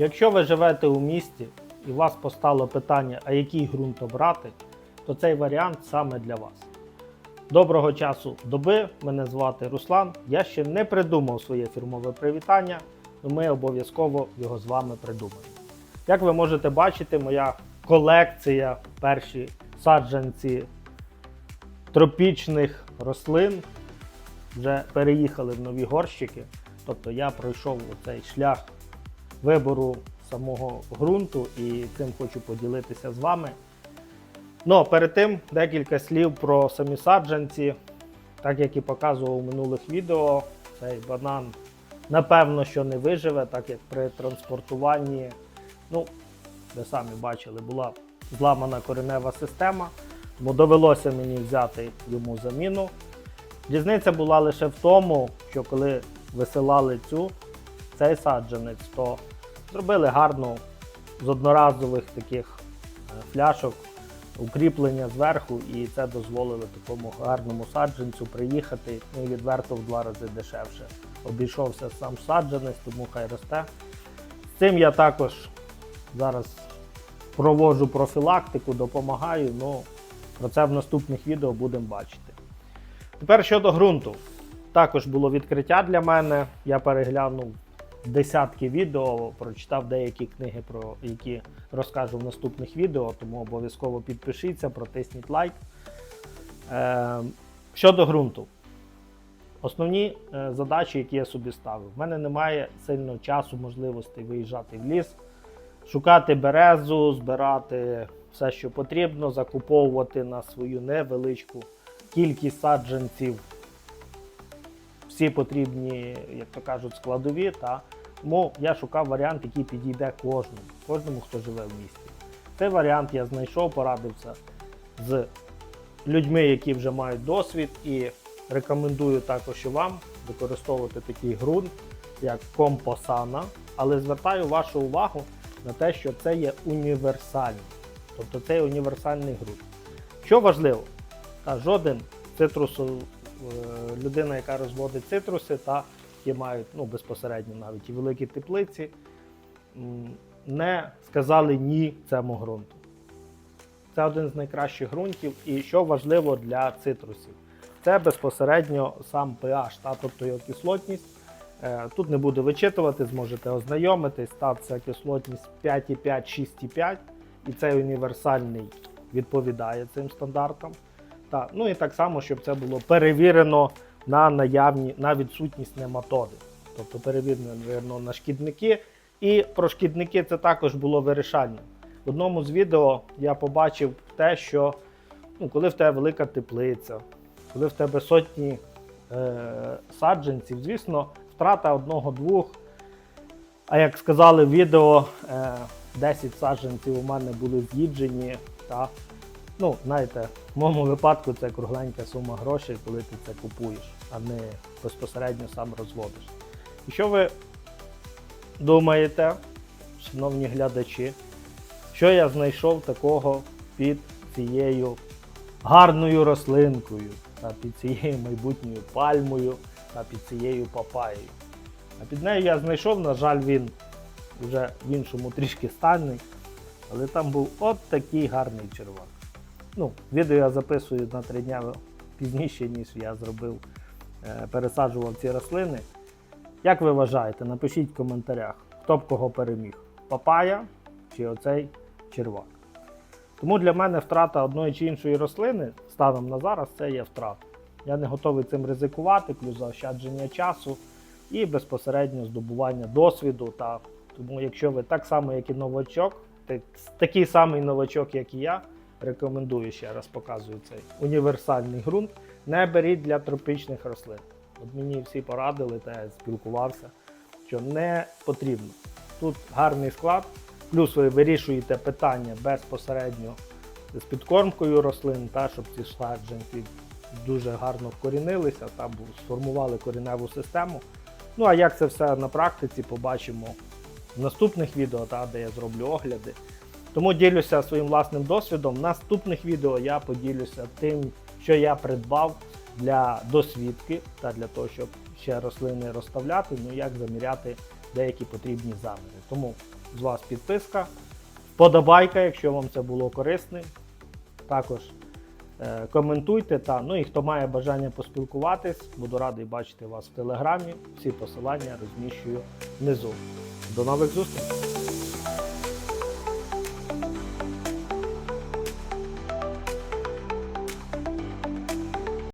Якщо ви живете у місті і вас постало питання, а який ґрунт обрати, то цей варіант саме для вас. Доброго часу доби, мене звати Руслан. Я ще не придумав своє фірмове привітання, але ми обов'язково його з вами придумаємо. Як ви можете бачити, моя колекція перші саджанці тропічних рослин вже переїхали в нові горщики. Тобто я пройшов цей шлях вибору самого ґрунту і цим хочу поділитися з вами. Ну, перед тим декілька слів про самі саджанці. Так як і показував у минулих відео, цей банан напевно, що не виживе, так як при транспортуванні, ну, ви самі бачили, була зламана коренева система, тому довелося мені взяти йому заміну. Різниця була лише в тому, що коли висилали цю, цей саджанець, то зробили гарну з одноразових таких е, фляшок укріплення зверху, і це дозволило такому гарному саджанцю приїхати ну, відверто в два рази дешевше. Обійшовся сам саджанець, тому хай росте. З цим я також зараз проводжу профілактику, допомагаю. Ну, про це в наступних відео будемо бачити. Тепер щодо ґрунту. Також було відкриття для мене. Я переглянув десятки відео, прочитав деякі книги, про які розкажу в наступних відео, тому обов'язково підпишіться, протисніть лайк. Е, щодо ґрунту. Основні е, задачі, які я собі ставив. В мене немає сильно часу, можливостей виїжджати в ліс, шукати березу, збирати все, що потрібно, закуповувати на свою невеличку кількість саджанців всі потрібні, як то кажуть, складові. Та? Тому я шукав варіант, який підійде кожному, кожному, хто живе в місті. Цей варіант я знайшов, порадився з людьми, які вже мають досвід, і рекомендую також і вам використовувати такий ґрунт, як компосана, але звертаю вашу увагу на те, що це є універсальний. Тобто це універсальний ґрунт. Що важливо, та жоден цитрусу, е, людина, яка розводить цитруси, та які мають ну, безпосередньо навіть і великі теплиці, не сказали ні цьому ґрунту. Це один з найкращих ґрунтів. І що важливо для цитрусів, це безпосередньо сам pH, та, тобто його кислотність. Е, Тут не буду вичитувати, зможете ознайомитись. Та це кислотність 5,5, 6,5. І цей універсальний відповідає цим стандартам. Та, ну і так само, щоб це було перевірено на наявні, на відсутність нематоди. Тобто перевірено на шкідники. І про шкідники це також було вирішально. В одному з відео я побачив те, що ну, коли в тебе велика теплиця, коли в тебе сотні е, саджанців, звісно, втрата одного-двох. А як сказали в відео, е, 10 саджанців у мене були з'їджені. Та, ну, знаєте, в моєму випадку це кругленька сума грошей, коли ти це купуєш, а не безпосередньо сам розводиш. І що ви думаєте, шановні глядачі, що я знайшов такого під цією гарною рослинкою, та під цією майбутньою пальмою та під цією папаєю? А під нею я знайшов, на жаль, він вже в іншому трішки стані, але там був от такий гарний червак. Ну, відео я записую на три дня пізніше, ніж я зробив, е, пересаджував ці рослини. Як ви вважаєте, напишіть в коментарях, хто б кого переміг: папая чи оцей червак. Тому для мене втрата одної чи іншої рослини станом на зараз це є втрата. Я не готовий цим ризикувати, плюс заощадження часу і безпосередньо здобування досвіду. Та тому, якщо ви так само, як і новачок, так- такий самий новачок, як і я, рекомендую ще раз показую цей універсальний ґрунт. Не беріть для тропічних рослин. От мені всі порадили, та я спілкувався, що не потрібно. Тут гарний склад, плюс ви вирішуєте питання безпосередньо з підкормкою рослин, та щоб ці саджанці дуже гарно вкорінилися та сформували коріневу систему. Ну а як це все на практиці, побачимо в наступних відео, та, де я зроблю огляди. Тому ділюся своїм власним досвідом. В наступних відео я поділюся тим, що я придбав для досвідки та для того, щоб ще рослини розставляти, ну як заміряти деякі потрібні заміри. Тому з вас підписка, вподобайка, якщо вам це було корисним. Також е, коментуйте та ну і хто має бажання поспілкуватись, буду радий бачити вас в телеграмі. Всі посилання розміщую внизу. До нових зустрічей!